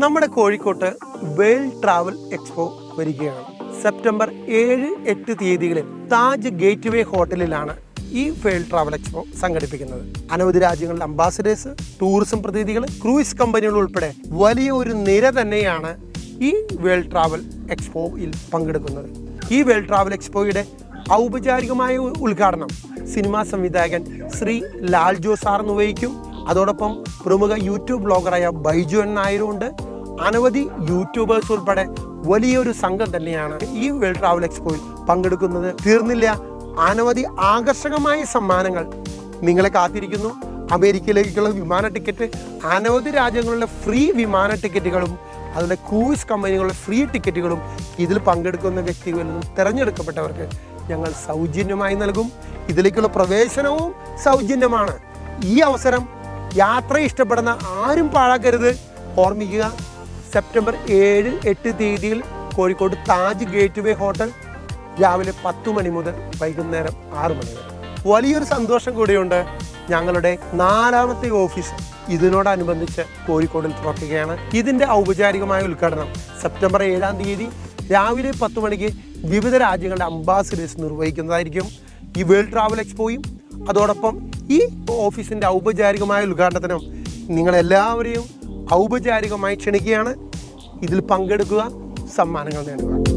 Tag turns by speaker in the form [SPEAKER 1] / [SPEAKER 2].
[SPEAKER 1] നമ്മുടെ കോഴിക്കോട്ട് world travel expo വരികയാണ്. സെപ്റ്റംബർ ഏഴ് എട്ട് തീയതികളിൽ താജ് ഗേറ്റ് വേ ഹോട്ടലിലാണ് ഈ വേൾഡ് ട്രാവൽ എക്സ്പോ സംഘടിപ്പിക്കുന്നത്. അനവധി രാജ്യങ്ങളുടെ അംബാസഡേഴ്സ് ടൂറിസം പ്രതിനിധികൾ ക്രൂയിസ് കമ്പനികൾ ഉൾപ്പെടെ വലിയ ഒരു നിര തന്നെയാണ് ഈ വേൾഡ് ട്രാവൽ എക്സ്പോയിൽ പങ്കെടുക്കുന്നത്. ഈ വേൾഡ് ട്രാവൽ എക്സ്പോയുടെ ഔപചാരികമായ ഉദ്ഘാടനം സിനിമാ സംവിധായകൻ ശ്രീ ലാൽ ജോ സാർ നിർവഹിക്കും. അതോടൊപ്പം പ്രമുഖ യൂട്യൂബ് ബ്ലോഗറായ ബൈജു നായരുണ്ട് അനവധി യൂട്യൂബേഴ്സ് ഉൾപ്പെടെ വലിയൊരു സംഘം തന്നെയാണ് ഈ വേൾഡ് ട്രാവൽ എക്സ്പോയിൽ പങ്കെടുക്കുന്നത്. തീർന്നില്ല. അനവധി ആകർഷകമായ സമ്മാനങ്ങൾ നിങ്ങളെ കാത്തിരിക്കുന്നു. അമേരിക്കയിലേക്കുള്ള വിമാന ടിക്കറ്റ് അനവധി രാജ്യങ്ങളുടെ ഫ്രീ വിമാന ടിക്കറ്റുകളും അതുപോലെ ക്രൂയിസ് കമ്പനികളുടെ ഫ്രീ ടിക്കറ്റുകളും ഇതിൽ പങ്കെടുക്കുന്ന വ്യക്തികളിൽ നിന്നും തിരഞ്ഞെടുക്കപ്പെട്ടവർക്ക് ഞങ്ങൾ സൗജന്യമായി നൽകും. ഇതിലേക്കുള്ള പ്രവേശനവും സൗജന്യമാണ്. ഈ അവസരം യാത്ര ഇഷ്ടപ്പെടുന്ന ആരും പാഴാക്കരുത്. ഓർമ്മിക്കുക സെപ്റ്റംബർ ഏഴ് എട്ട് തീയതിയിൽ Kozhikode Taj gateway hotel രാവിലെ പത്തു മണി മുതൽ വൈകുന്നേരം ആറ് മണി വരെ. വലിയൊരു സന്തോഷം കൂടിയുണ്ട്. ഞങ്ങളുടെ നാലാമത്തെ ഓഫീസ് ഇതിനോടനുബന്ധിച്ച് കോഴിക്കോടിൽ തുറക്കുകയാണ്. ഇതിന്റെ ഔപചാരികമായ ഉദ്ഘാടനം സെപ്റ്റംബർ ഏഴാം തീയതി രാവിലെ പത്ത് മണിക്ക് വിവിധ രാജ്യങ്ങളുടെ അംബാസിഡേഴ്സ് നിർവഹിക്കുന്നതായിരിക്കും. ഈ വേൾഡ് ട്രാവൽ എക്സ്പോയും അതോടൊപ്പം ഈ ഓഫീസിന്റെ ഔപചാരികമായ ഉദ്ഘാടനത്തിനും നിങ്ങളെല്ലാവരെയും ഔപചാരികമായി ക്ഷണിക്കുകയാണ്. ഇതിൽ പങ്കെടുക്കുക സമ്മാനങ്ങൾ നേടുക.